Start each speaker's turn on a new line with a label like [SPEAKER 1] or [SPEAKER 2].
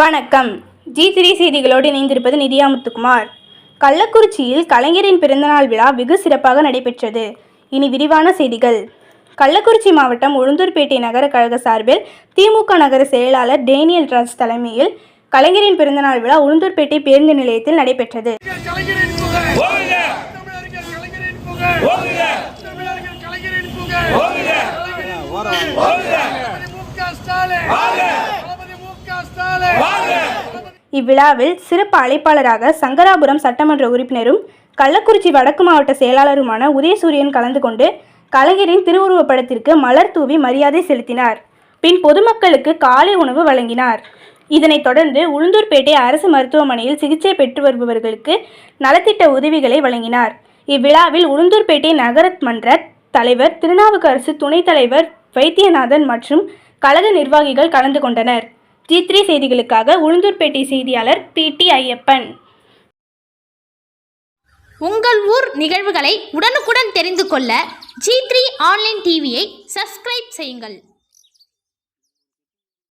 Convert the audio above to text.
[SPEAKER 1] வணக்கம். G three செய்திகளோடு இணைந்திருப்பது நிதியா முத்துக்குமார். கள்ளக்குறிச்சியில் கலைஞரின் பிறந்தநாள் விழா வெகு சிறப்பாக நடைபெற்றது. இனி விரிவான செய்திகள். கள்ளக்குறிச்சி மாவட்டம் உளுந்தூர்பேட்டை நகர கழக சார்பில் திமுக நகர செயலாளர் டேனியல் ராஜ் தலைமையில் கலைஞரின் பிறந்தநாள் விழா உளுந்தூர்பேட்டை பேருந்து நிலையத்தில் நடைபெற்றது. இவ்விழாவில் சிறப்பு அழைப்பாளராக சங்கராபுரம் சட்டமன்ற உறுப்பினரும் கள்ளக்குறிச்சி வடக்கு மாவட்ட செயலாளருமான உதயசூரியன் கலந்து கொண்டு கலைஞரின் திருவுருவப் படத்திற்கு மலர் தூவி மரியாதை செலுத்தினார். பின் பொதுமக்களுக்கு காலை உணவு வழங்கினார். இதனைத் தொடர்ந்து உளுந்தூர்பேட்டை அரசு மருத்துவமனையில் சிகிச்சை பெற்று வருபவர்களுக்கு நலத்திட்ட உதவிகளை வழங்கினார். இவ்விழாவில் உளுந்தூர்பேட்டை நகர மன்ற தலைவர் திருநாவுக்கரசு துணைத் தலைவர் வைத்தியநாதன் மற்றும் கழக நிர்வாகிகள் கலந்து கொண்டனர். ஜி த்ரீ செய்திகளுக்காக உளுந்தூர்பேட்டை செய்தியாளர் பி டி ஐயப்பன்.
[SPEAKER 2] உங்கள் ஊர் நிகழ்வுகளை உடனுக்குடன் தெரிந்து கொள்ள ஜி த்ரீ ஆன்லைன் டிவியை சப்ஸ்கிரைப் செய்யுங்கள்.